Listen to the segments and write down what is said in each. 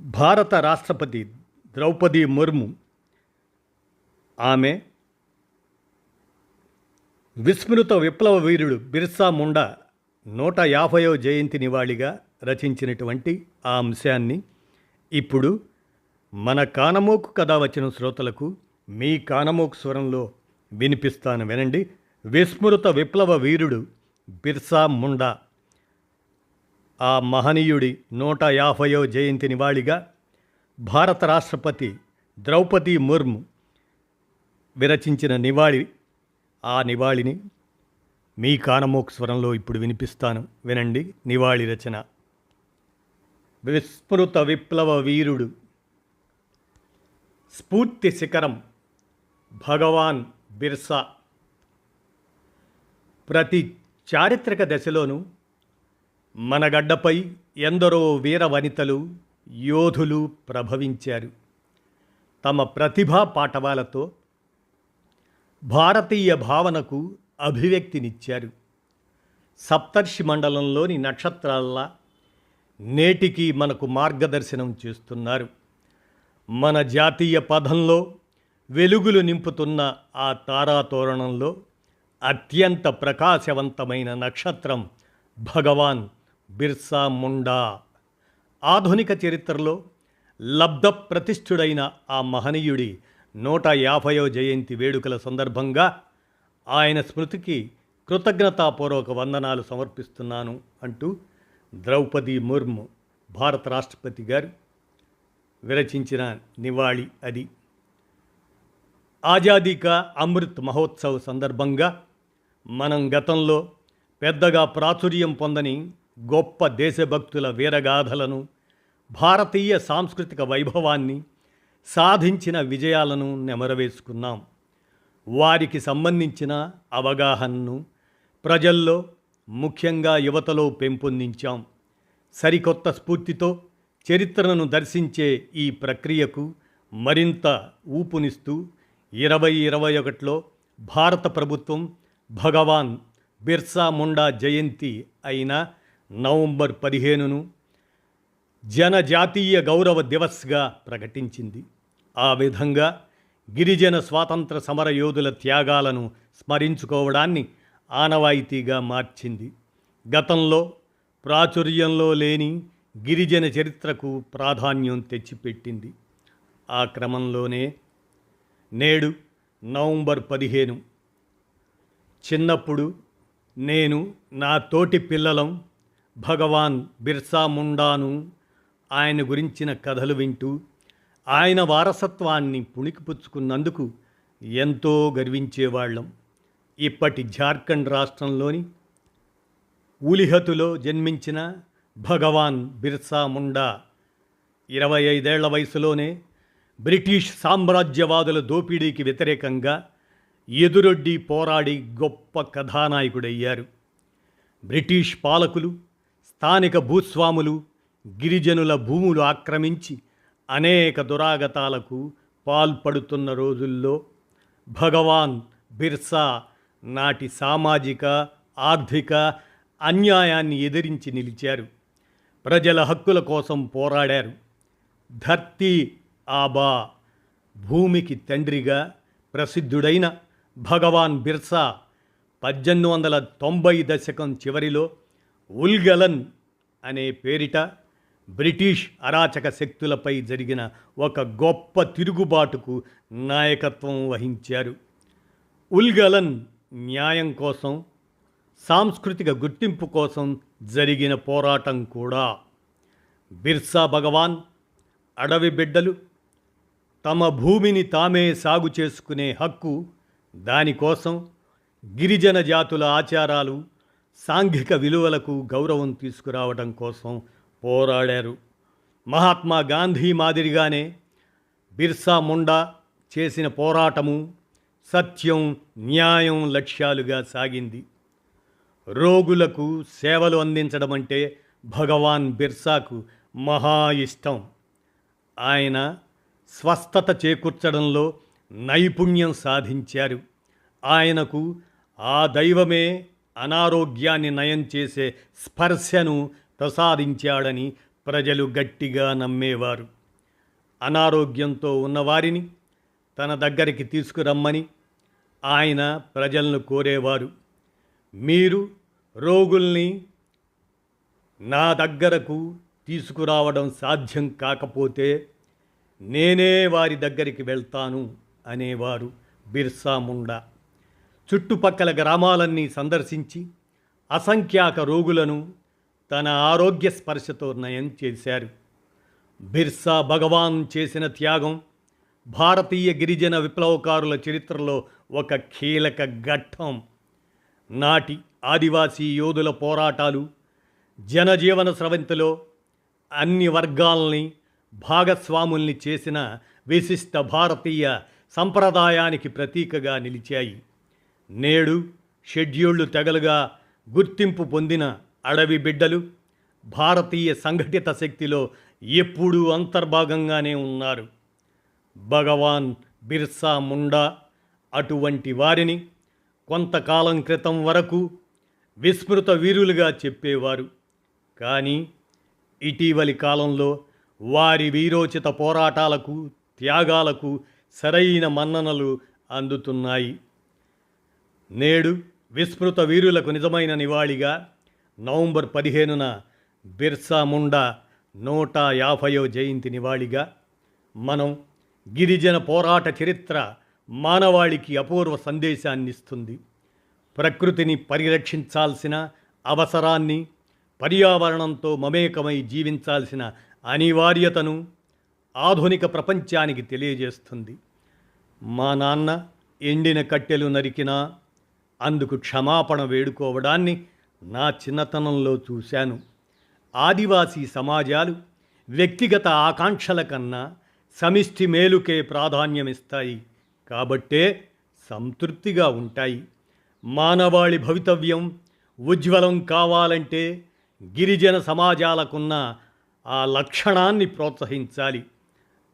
భారత రాష్ట్రపతి ద్రౌపది ముర్ము ఆమె విస్మృత విప్లవ వీరుడు బిర్సా ముండా నూట యాభైవ జయంతి నివాళిగా రచించినటువంటి ఆ అంశాన్ని ఇప్పుడు మన కానమోకు కథ వచ్చిన శ్రోతలకు మీ కానమోకు స్వరంలో వినిపిస్తాను వినండి. విస్మృత విప్లవ వీరుడు బిర్సా ముండా ఆ మహనీయుడి నూట యాభయో జయంతి నివాళిగా భారత రాష్ట్రపతి ద్రౌపది ముర్ము విరచించిన నివాళి ఆ నివాళిని మీ కానమోక్ స్వరంలో ఇప్పుడు వినిపిస్తాను. వినండి నివాళి రచన. విస్మృత విప్లవ వీరుడు స్ఫూర్తి శిఖరం భగవాన్ బిర్సా. ప్రతి చారిత్రక దశలోనూ మన గడ్డపై ఎందరో వీర వనితలు యోధులు ప్రభవించారు. తమ ప్రతిభా పాటవాలతో భారతీయ భావనకు అభివ్యక్తినిచ్చారు. సప్తర్షి మండలంలోని నక్షత్రాల్లా నేటికి మనకు మార్గదర్శనం చేస్తున్నారు. మన జాతీయ పదంలో వెలుగులు నింపుతున్న ఆ తారాతోరణంలో అత్యంత ప్రకాశవంతమైన నక్షత్రం భగవాన్ బిర్సా ముండా. ఆధునిక చరిత్రలో లబ్ధ ప్రతిష్ఠుడైన ఆ మహనీయుడి నూట యాభయో జయంతి వేడుకల సందర్భంగా ఆయన స్మృతికి కృతజ్ఞతాపూర్వక వందనాలు సమర్పిస్తున్నాను అంటూ ద్రౌపది ముర్ము భారత రాష్ట్రపతి గారు విరచించిన నివాళి అది. ఆజాదీ కా అమృత్ మహోత్సవ్ సందర్భంగా మనం గతంలో పెద్దగా ప్రాచుర్యం పొందని గొప్ప దేశభక్తుల వీరగాథలను భారతీయ సాంస్కృతిక వైభవాన్ని సాధించిన విజయాలను నెమరవేసుకున్నాం. వారికి సంబంధించిన అవగాహనను ప్రజల్లో ముఖ్యంగా యువతలో పెంపొందించాం. సరికొత్త స్ఫూర్తితో చరిత్రను దర్శించే ఈ ప్రక్రియకు మరింత ఊపునిస్తూ ఇరవై ఇరవై ఒకటిలో భారత ప్రభుత్వం భగవాన్ బిర్సా ముండా జయంతి అయిన నవంబర్ పదిహేనును జనజాతీయ గౌరవ దివస్గా ప్రకటించింది. ఆ విధంగా గిరిజన స్వాతంత్ర సమర యోధుల త్యాగాలను స్మరించుకోవడాన్ని ఆనవాయితీగా మార్చింది. గతంలో ప్రాచుర్యంలో లేని గిరిజన చరిత్రకు ప్రాధాన్యం తెచ్చిపెట్టింది. ఆ క్రమంలోనే నేడు నవంబర్ పదిహేను. చిన్నప్పుడు నేను నా తోటి పిల్లలం భగవాన్ బిర్సా ముండాను ఆయన గురించిన కథలు వింటూ ఆయన వారసత్వాన్ని పుణికిపుచ్చుకున్నందుకు ఎంతో గర్వించేవాళ్ళం. ఇప్పటి జార్ఖండ్ రాష్ట్రంలోని ఊలిహతులో జన్మించిన భగవాన్ బిర్సా ముండా ఇరవై ఐదేళ్ళ వయసులోనే బ్రిటిష్ సామ్రాజ్యవాదుల దోపిడీకి వ్యతిరేకంగా ఎదురొడ్డి పోరాడి గొప్ప కథానాయకుడయ్యారు. బ్రిటిష్ పాలకులు స్థానిక భూస్వాములు గిరిజనుల భూములు ఆక్రమించి అనేక దురాగతాలకు పాల్పడుతున్న రోజుల్లో భగవాన్ బిర్సా నాటి సామాజిక ఆర్థిక అన్యాయాన్ని ఎదిరించి నిలిచారు. ప్రజల హక్కుల కోసం పోరాడారు. ధర్తీ ఆబా భూమికి తండ్రిగా ప్రసిద్ధుడైన భగవాన్ బిర్సా పద్దెనిమిది వందల తొంభై దశకం చివరిలో ఉల్గలన్ అనే పేరిట బ్రిటిష్ అరాచక శక్తులపై జరిగిన ఒక గొప్ప తిరుగుబాటుకు నాయకత్వం వహించారు. ఉల్గలన్ న్యాయం కోసం సాంస్కృతిక గుర్తింపు కోసం జరిగిన పోరాటం కూడా. బిర్సా భగవాన్ అడవి బిడ్డలు తమ భూమిని తామే సాగు చేసుకునే హక్కు దానికోసం గిరిజన జాతుల ఆచారాలు సాంఘిక విలువలకు గౌరవం తీసుకురావడం కోసం పోరాడారు. మహాత్మా గాంధీ మాదిరిగానే బిర్సా ముండా చేసిన పోరాటము సత్యం న్యాయం లక్ష్యాలుగా సాగింది. రోగులకు సేవలు అందించడం అంటే భగవాన్ బిర్సాకు మహా ఇష్టం. ఆయన స్వస్థత చేకూర్చడంలో నైపుణ్యం సాధించారు. ఆయనకు ఆ దైవమే అనారోగ్యాన్ని నయం చేసే స్పర్శను ప్రసాదించాడని ప్రజలు గట్టిగా నమ్మేవారు. అనారోగ్యంతో ఉన్నవారిని తన దగ్గరికి తీసుకురమ్మని ఆయన ప్రజలను కోరేవారు. మీరు రోగుల్ని నా దగ్గరకు తీసుకురావడం సాధ్యం కాకపోతే నేనే వారి దగ్గరికి వెళ్తాను అనేవారు బిర్సా ముండా. చుట్టుపక్కల గ్రామాలన్నీ సందర్శించి అసంఖ్యాక రోగులను తన ఆరోగ్య స్పర్శతో నయం చేశారు. బిర్సా భగవాన్ చేసిన త్యాగం భారతీయ గిరిజన విప్లవకారుల చరిత్రలో ఒక కీలక ఘట్టం. నాటి ఆదివాసీ యోధుల పోరాటాలు జనజీవన స్రవంతిలో అన్ని వర్గాల్ని భాగస్వాముల్ని చేసిన విశిష్ట భారతీయ సంప్రదాయానికి ప్రతీకగా నిలిచాయి. నేడు షెడ్యూళ్ళు తెగలుగా గుర్తింపు పొందిన అడవి బిడ్డలు భారతీయ సంఘటిత శక్తిలో ఎప్పుడూ అంతర్భాగంగానే ఉన్నారు. భగవాన్ బిర్సా ముండా అటువంటి వారిని కొంతకాలం క్రితం వరకు విస్మృత వీరులుగా చెప్పేవారు. కానీ ఇటీవలి కాలంలో వారి వీరోచిత పోరాటాలకు త్యాగాలకు సరైన మన్ననలు అందుతున్నాయి. నేడు విస్మృత వీరులకు నిజమైన నివాళిగా నవంబర్ పదిహేనున బిర్సా ముండా నూట యాభయో జయంతి నివాళిగా మనం గిరిజన పోరాట చరిత్ర మానవాళికి అపూర్వ సందేశాన్ని ఇస్తుంది ప్రకృతిని పరిరక్షించాల్సిన అవసరాన్ని పర్యావరణంతో మమేకమై జీవించాల్సిన అనివార్యతను ఆధునిక ప్రపంచానికి తెలియజేస్తుంది. మా నాన్న ఎండిన కట్టెలు నరికినా అందుకు క్షమాపణ వేడుకోవడాన్ని నా చిన్నతనంలో చూశాను. ఆదివాసీ సమాజాలు వ్యక్తిగత ఆకాంక్షల కన్నా సమిష్టి మేలుకే ప్రాధాన్యమిస్తాయి. కాబట్టే సంతృప్తిగా ఉంటాయి. మానవాళి భవితవ్యం ఉజ్వలం కావాలంటే గిరిజన సమాజాలకున్న ఆ లక్షణాన్ని ప్రోత్సహించాలి.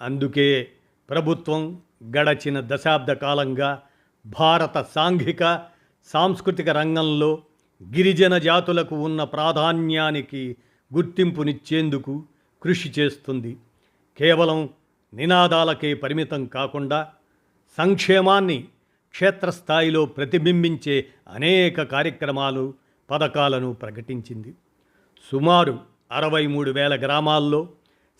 అందుకే ప్రభుత్వం గడచిన దశాబ్ద కాలంగా భారత సాంఘిక సాంస్కృతిక రంగంలో గిరిజన జాతులకు ఉన్న ప్రాధాన్యానికి గుర్తింపునిచ్చేందుకు కృషి చేస్తుంది. కేవలం నినాదాలకే పరిమితం కాకుండా సంక్షేమాన్ని క్షేత్రస్థాయిలో ప్రతిబింబించే అనేక కార్యక్రమాలు పథకాలను ప్రకటించింది. సుమారు అరవై మూడు వేల గ్రామాల్లో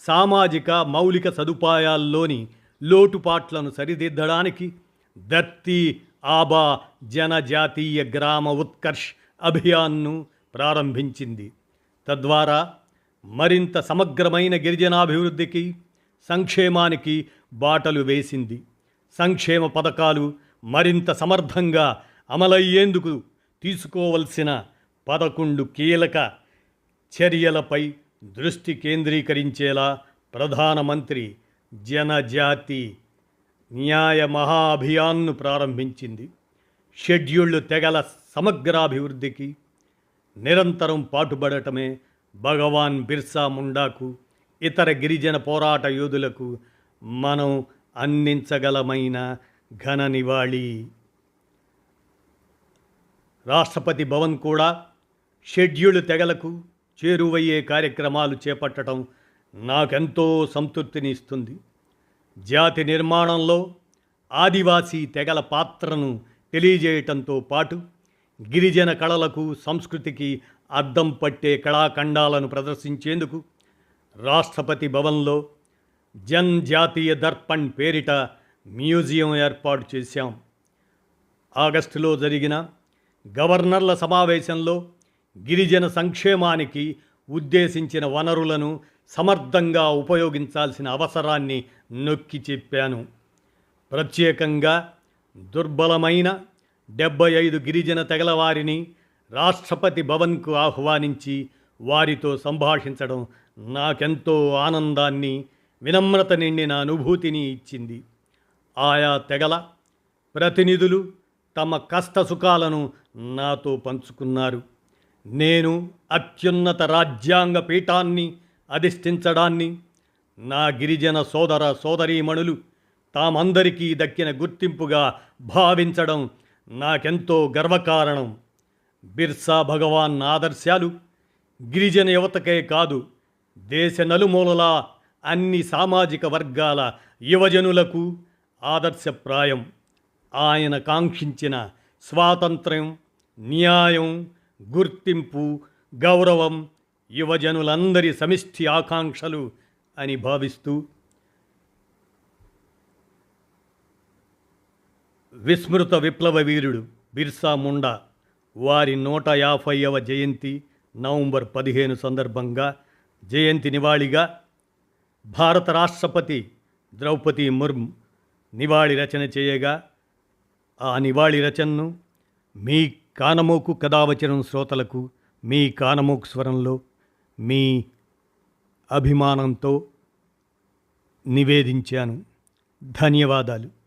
సామాజిక మౌలిక సదుపాయాల్లోని లోటుపాట్లను సరిదిద్దడానికి దత్తి ఆబా జనజాతీయ గ్రామ ఉత్కర్ష్ అభియాన్ను ప్రారంభించింది. తద్వారా మరింత సమగ్రమైన గిరిజనాభివృద్ధికి సంక్షేమానికి బాటలు వేసింది. సంక్షేమ పథకాలు మరింత సమర్థంగా అమలయ్యేందుకు తీసుకోవలసిన పదకొండు కీలక చర్యలపై దృష్టి కేంద్రీకరించేలా ప్రధానమంత్రి జనజాతి న్యాయ మహాభియాన్ను ప్రారంభించింది. షెడ్యూళ్ళు తెగల సమగ్రాభివృద్ధికి నిరంతరం పాటుపడటమే భగవాన్ బిర్సా ముండాకు ఇతర గిరిజన పోరాట యోధులకు మనం అందించగలమైన ఘన నివాళి. రాష్ట్రపతి భవన్ కూడా షెడ్యూల్ తెగలకు చేరువయ్యే కార్యక్రమాలు చేపట్టడం నాకెంతో సంతృప్తిని ఇస్తుంది జాతి నిర్మాణంలో ఆదివాసీ తెగల పాత్రను తెలియజేయటంతో పాటు గిరిజన కళలకు సంస్కృతికి అద్దం పట్టే కళాఖండాలను ప్రదర్శించేందుకు రాష్ట్రపతి భవన్లో జన్ జాతీయ దర్పణ్ పేరిట మ్యూజియం ఏర్పాటు చేశాం. ఆగస్టులో జరిగిన గవర్నర్ల సమావేశంలో గిరిజన సంక్షేమానికి ఉద్దేశించిన వనరులను సమర్థంగా ఉపయోగించాల్సిన అవసరాన్ని నొక్కి చెప్పాను. ప్రత్యేకంగా దుర్బలమైన డెబ్బై ఐదు గిరిజన తెగలవారిని రాష్ట్రపతి భవన్కు ఆహ్వానించి వారితో సంభాషించడం నాకెంతో ఆనందాన్ని వినమ్రత నిండిన అనుభూతిని ఇచ్చింది. ఆయా తెగల ప్రతినిధులు తమ కష్ట సుఖాలను నాతో పంచుకున్నారు. నేను అత్యున్నత రాజ్యాంగ పీఠాన్ని అధిష్ఠించడాన్ని. నా గిరిజన సోదర సోదరీమణులు తామందరికీ దక్కిన గుర్తింపుగా భావించడం నాకెంతో గర్వకారణం. బిర్సా భగవాన్ ఆదర్శాలు గిరిజన యువతకే కాదు దేశ నలుమూలలా అన్ని సామాజిక వర్గాల యువజనులకు ఆదర్శప్రాయం. ఆయన కాంక్షించిన స్వాతంత్ర్యం న్యాయం గుర్తింపు గౌరవం యువజనులందరి సమిష్టి ఆకాంక్షలు అని భావిస్తూ విస్మృత విప్లవ వీరుడు బిర్సా ముండా వారి నూట యాభైవ జయంతి నవంబర్ పదిహేను సందర్భంగా జయంతి నివాళిగా భారత రాష్ట్రపతి ద్రౌపది ముర్ము నివాళి రచన చేయగా ఆ నివాళి రచనను మీ కానమోకు కథావచనం శ్రోతలకు మీ కానమోకు స్వరంలో మీ అభిమానంతో నివేదించాను. ధన్యవాదాలు.